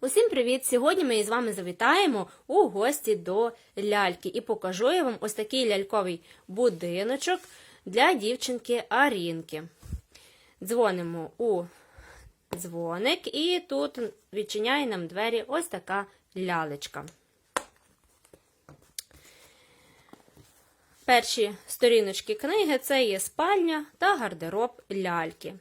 Усім привіт! Сьогодні ми із вами завітаємо у гості до ляльки і покажу я вам ось такий ляльковий будиночок для дівчинки Арінки. Дзвонимо у дзвоник, і тут відчиняє нам двері ось така лялечка. Перші сторіночки книги це є спальня та гардероб ляльки.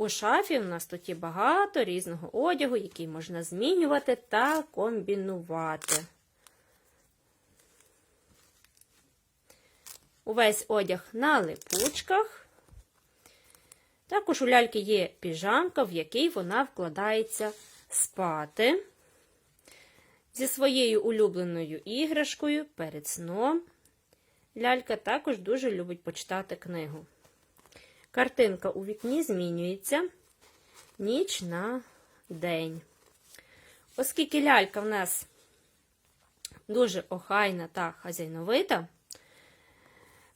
У шафі у нас тут є багато різного одягу, який можна змінювати та комбінувати. Увесь одяг на липучках. Також у ляльки є піжамка, в якій вона вкладається спати. Зі своєю улюбленою іграшкою перед сном. Лялька також дуже любить почитати книгу. Картинка у вікні змінюється ніч на день. Оскільки лялька в нас дуже охайна та хазяйновита,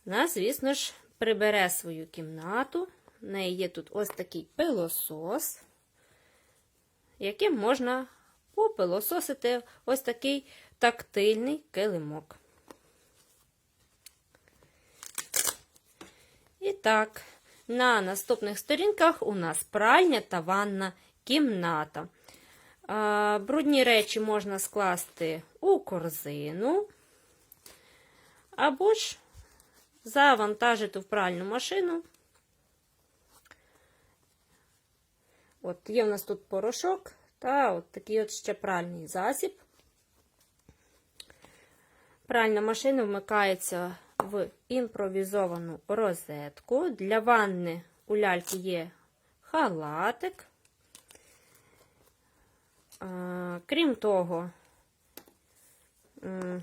вона, звісно ж, прибере свою кімнату. В неї є тут ось такий пилосос, яким можна попилососити ось такий тактильний килимок. І так, на наступних сторінках у нас пральня та ванна кімната. Брудні речі можна скласти у корзину, або ж завантажити в пральну машину. От Є у нас тут порошок та от такий от ще пральний засіб. Пральна машина вмикається в імпровізовану розетку. Для ванни у ляльки є халатик. Крім того,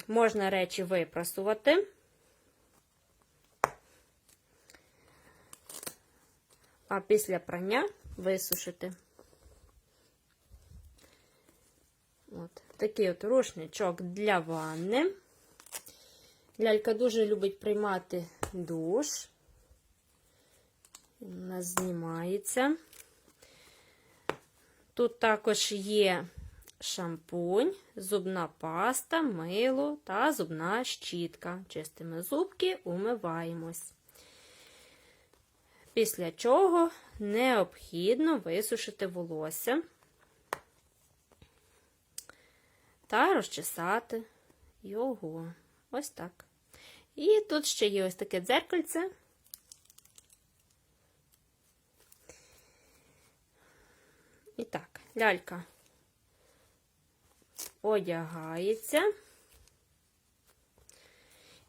можна речі випрасувати. А після прання висушити. От, такий от рушничок для ванни. Лялька дуже любить приймати душ. Нас знімається. Тут також є шампунь, зубна паста, мило та зубна щітка. Чистимо зубки, умиваємось. Після чого необхідно висушити волосся та розчесати його. Ось так. І тут ще є ось таке дзеркальце. І так, лялька одягається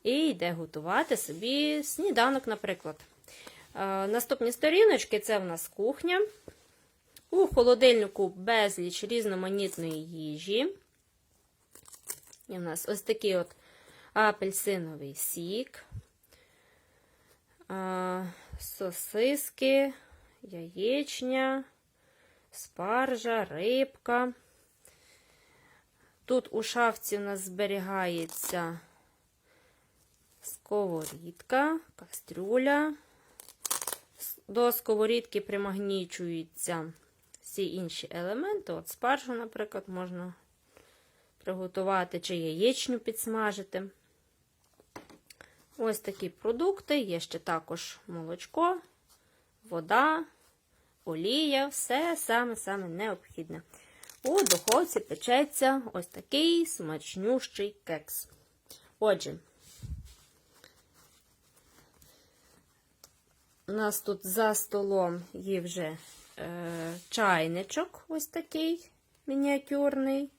і йде готувати собі сніданок, наприклад. Наступні сторіночки це в нас кухня. У холодильнику безліч різноманітної їжі. І в нас ось такий от апельсиновий сік, сосиски, яєчня, спаржа, рибка. Тут у шафці у нас зберігається сковорідка, кастрюля. До сковорідки примагнічуються всі інші елементи. От спаржу, наприклад, можна приготувати чи яєчню підсмажити. Ось такі продукти, є ще також молочко, вода, олія, все саме-саме необхідне. У духовці печеться ось такий смачнющий кекс. Отже, у нас тут за столом є вже е, чайничок, ось такий мініатюрний,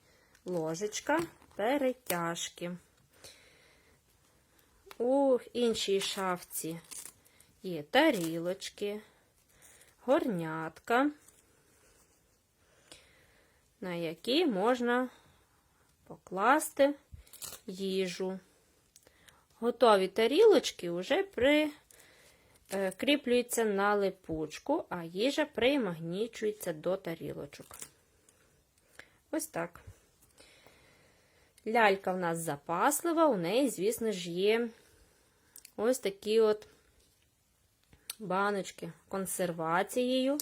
ложечка, перетяжки. У іншій шафці є тарілочки, горнятка, на які можна покласти їжу. Готові тарілочки вже прикріплюються на липучку, а їжа примагнічується до тарілочок. Ось так. Лялька в нас запаслива, у неї, звісно ж, є ось такі от баночки консервацією.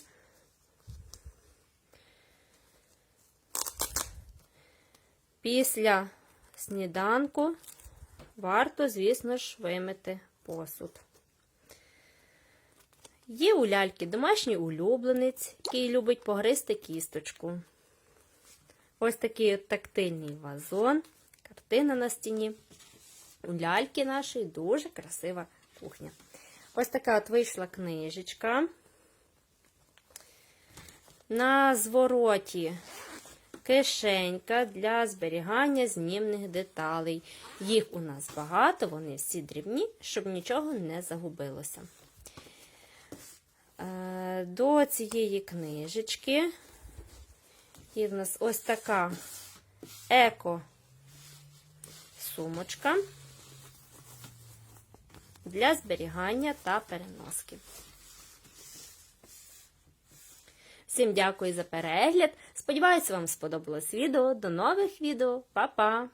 Після сніданку варто, звісно ж, вимити посуд. Є у ляльки домашній улюбленець, який любить погризти кісточку. Ось такий тактильний вазон, картина на стіні. У ляльки нашої дуже красива кухня. Ось така от вийшла книжечка. На звороті кишенька для зберігання знімних деталей. Їх у нас багато, вони всі дрібні, щоб нічого не загубилося. Е, До цієї книжечки є в нас ось така еко-сумочка для зберігання та переноски. Всім дякую за перегляд. Сподіваюся, вам сподобалось відео. До нових відео. Па-па!